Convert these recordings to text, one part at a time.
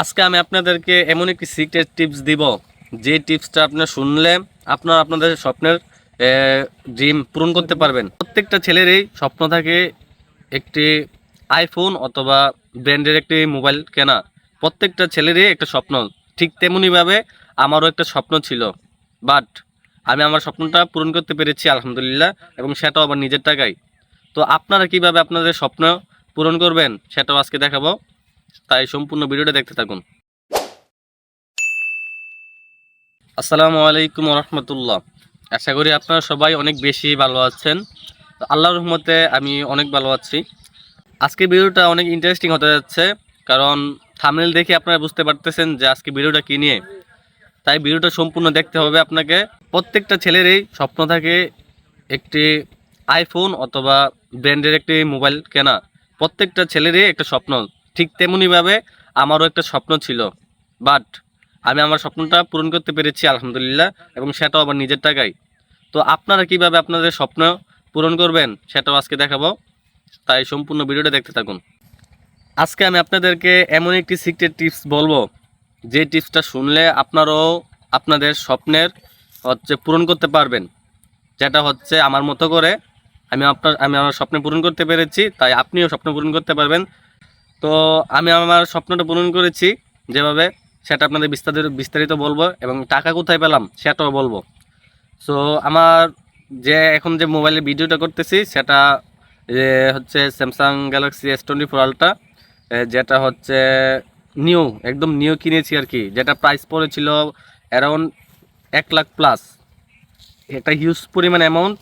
আজকে আমি আপনাদেরকে এমন একটি সিক্রেট টিপস দিব, যে টিপসটা আপনার শুনলে আপনার আপনাদের স্বপ্নের ড্রিম পূরণ করতে পারবেন। প্রত্যেকটা ছেলেরই স্বপ্ন থাকে একটি আইফোন অথবা ব্র্যান্ডের একটি মোবাইল কেনা। প্রত্যেকটা ছেলেরই একটা স্বপ্ন, ঠিক তেমনইভাবে আমারও একটা স্বপ্ন ছিল। বাট আমি আমার স্বপ্নটা পূরণ করতে পেরেছি, আলহামদুলিল্লাহ, এবং সেটাও আবার নিজের টাকায়। তো আপনারা কীভাবে আপনাদের স্বপ্ন পূরণ করবেন, সেটাও আজকে দেখাবো। তাই সম্পূর্ণ ভিডিওটা দেখতে থাকুন। আসসালামু আলাইকুম রহমতুল্লাহ আশা করি আপনারা সবাই অনেক বেশি ভালো আছেন। আল্লাহর রহমতে আমি অনেক ভালো আছি। আজকে ভিডিওটা অনেক ইন্টারেস্টিং হতে যাচ্ছে, কারণ থামনেল দেখে আপনারা বুঝতে পারতেছেন যে আজকে ভিডিওটা কী নিয়ে। তাই ভিডিওটা সম্পূর্ণ দেখতে হবে আপনাকে। প্রত্যেকটা ছেলেরই স্বপ্ন থাকে একটি আইফোন অথবা ব্র্যান্ডের একটি মোবাইল কেনা। প্রত্যেকটা ছেলেরই একটা স্বপ্ন। ঠিক তেমনইভাবে আমারও একটা স্বপ্ন ছিল। বাট আমি আমার স্বপ্নটা পূরণ করতে পেরেছি, আলহামদুলিল্লাহ, এবং সেটাও আবার নিজের টাকায়। তো আপনারা কীভাবে আপনাদের স্বপ্ন পূরণ করবেন, সেটাও আজকে দেখাবো। তাই সম্পূর্ণ ভিডিওটা দেখতে থাকুন। আজকে আমি আপনাদেরকে এমন একটি সিক্রেট টিপস বলব, যে টিপসটা শুনলে আপনারাও আপনাদের স্বপ্নের হচ্ছে পূরণ করতে পারবেন। যেটা হচ্ছে আমার মতো করে আমি আপনার, আমি আমার স্বপ্ন পূরণ করতে পেরেছি, তাই আপনিও স্বপ্ন পূরণ করতে পারবেন। তো আমি আমার স্বপ্নটা পূরণ করেছি যেভাবে, সেটা আপনাদের বিস্তারিত বিস্তারিত বলব এবং টাকা কোথায় পেলাম সেটাও বলব। সো আমার যে এখন যে মোবাইলে ভিডিওটা করতেছি, সেটা হচ্ছে Samsung Galaxy S twenty four ultra যেটা হচ্ছে নিউ একদম নিউ কিনেছি আর কি যেটা প্রাইস পড়েছিল অ্যারাউন্ড এক লাখ প্লাস এটা হিউজ পরিমাণ অ্যামাউন্ট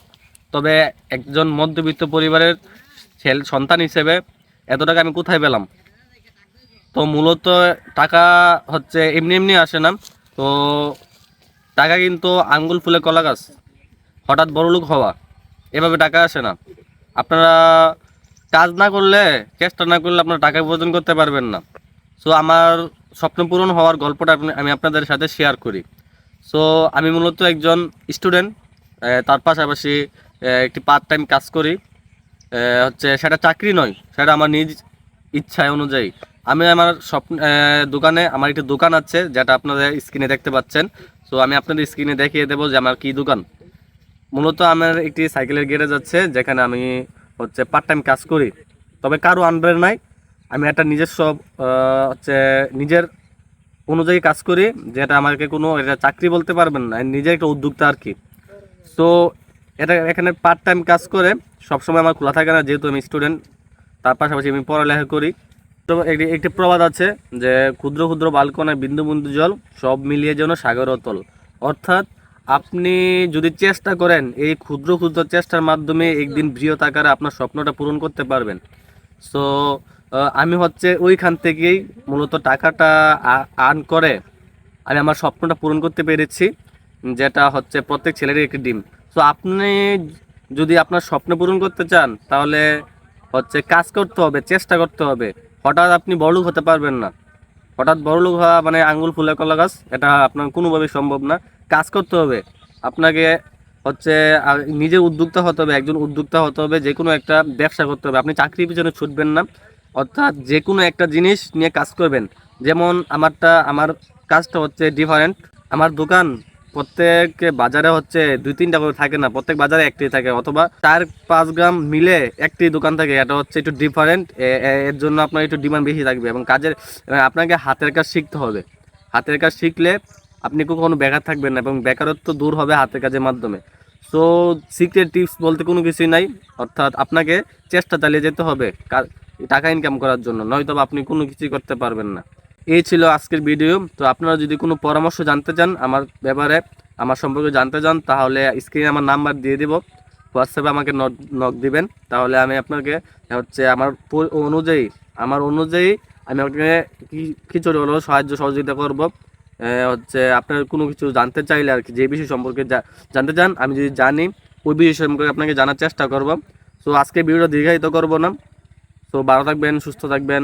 তবে একজন মধ্যবিত্ত পরিবারের সন্তান হিসেবে এত টাকা আমি কোথায় পেলাম? তো মূলত টাকা হচ্ছে এমনি এমনি আসে না। তো টাকা কিন্তু আঙ্গুল ফুলে কলা গাছ, হঠাৎ বড়লোক হওয়া, এভাবে টাকা আসে না। আপনারা কাজ না করলে চেষ্টা না করলে আপনারা টাকা উপার্জন করতে পারবেন না। সো আমার স্বপ্ন পূরণ হওয়ার গল্পটা আমি আপনাদের সাথে শেয়ার করি। সো আমি মূলত একজন স্টুডেন্ট তার পাশাপাশি একটি পার্ট টাইম কাজ করি। হচ্ছে সেটা চাকরি নয়, সেটা আমার নিজ ইচ্ছায় অনুযায়ী। আমি আমার স্বপ্ন দোকানে, আমার একটি দোকান আছে, যেটা আপনাদের স্ক্রিনে দেখতে পাচ্ছেন। সো আমি আপনাদের স্ক্রিনে দেখিয়ে দেবো যে আমার কী দোকান। মূলত আমার একটি সাইকেলের গ্যারেজ আছে, যেখানে আমি হচ্ছে পার্ট টাইম কাজ করি। তবে কারও আন্ডারে নাই। আমি একটা নিজস্ব হচ্ছে নিজের অনুযায়ী কাজ করি, যেটা আমাকে কোনো এটা চাকরি বলতে পারবেন না। নিজের একটা উদ্যোক্তা আর কি। তো এটা এখানে পার্ট টাইম কাজ করে, সবসময় আমার খোলা থাকে না, যেহেতু আমি স্টুডেন্ট তার পাশাপাশি আমি পড়ালেখা করি। তো একটি একটি প্রবাদ আছে যে, ক্ষুদ্র ক্ষুদ্র বালকনায় বিন্দু বিন্দু জল, সব মিলিয়ে যেন সাগর অতল। অর্থাৎ আপনি যদি চেষ্টা করেন, এই ক্ষুদ্র ক্ষুদ্র চেষ্টার মাধ্যমে একদিন বৃহৎ আকারে আপনার স্বপ্নটা পূরণ করতে পারবেন। সো আমি হচ্ছে ওইখান থেকেই মূলত টাকাটা আর্ন করে, আমি আমার স্বপ্নটা পূরণ করতে পেরেছি। যেটা হচ্ছে প্রত্যেক ছেলেরই একটি ডিম। তো আপনি যদি আপনার স্বপ্ন পূরণ করতে চান, তাহলে হচ্ছে কাজ করতে হবে, চেষ্টা করতে হবে। হঠাৎ আপনি বড়লোক হতে পারবেন না। হঠাৎ বড়লোক হওয়া মানে আঙ্গুল ফুলে কলা গাছ, এটা আপনার কোনোভাবেই সম্ভব না। কাজ করতে হবে। আপনাকে হচ্ছে নিজে উদ্যোক্তা হতে হবে, একজন উদ্যোক্তা হতে হবে, যে কোনো একটা ব্যবসা করতে হবে। আপনি চাকরির পিছনে ছুটবেন না। অর্থাৎ যে কোনো একটা জিনিস নিয়ে কাজ করবেন। যেমন আমারটা, আমার কাজটা হচ্ছে ডিফারেন্ট আমার দোকান প্রত্যেক বাজারে হচ্ছে দুই, তিনটা করে থাকে না, প্রত্যেক বাজারে একটি থাকে, অথবা চার, পাঁচ গ্রাম মিলে একটি দোকান থাকে, এটা হচ্ছে একটু ডিফারেন্ট এর জন্য আপনার একটু ডিমান্ড বেশি থাকবে এবং কাজের আপনাকে হাতের কাজ শিখতে হবে। হাতের কাজ শিখলে আপনি কখনো বেকার থাকবেন না এবং বেকারত্ব দূর হবে হাতের কাজের মাধ্যমে। সো সিক্রেট টিপস বলতে কোনো কিছুই নাই, অর্থাৎ আপনাকে চেষ্টা চালিয়ে যেতে হবে টাকা ইনকাম করার জন্য নয়তো আপনি কোনো কিছুই করতে পারবেন না। এই ছিল আজকের ভিডিও। তো আপনারা যদি কোনো পরামর্শ জানতে চান আমার ব্যাপারে, আমার সম্পর্কে জানতে চান, তাহলে স্ক্রিনে আমার নাম্বার দিয়ে দিব। হোয়াটসঅ্যাপে আমাকে নক দিবেন। তাহলে আমি আপনাকে হচ্ছে আমার অনুযায়ী আমার অনুযায়ী আমি আপনাকে কিছুটা হলেও সাহায্য সহযোগিতা করব। হচ্ছে আপনার কোনো কিছু জানতে চাইলে আর কি, যে বিষয় সম্পর্কে জানতে চান, আমি যদি জানি, ওই বিষয় সম্পর্কে আপনাকে জানার চেষ্টা করব। সো আজকে ভিডিওটা দীর্ঘায়িত করব না। তো ভালো থাকবেন, সুস্থ থাকবেন।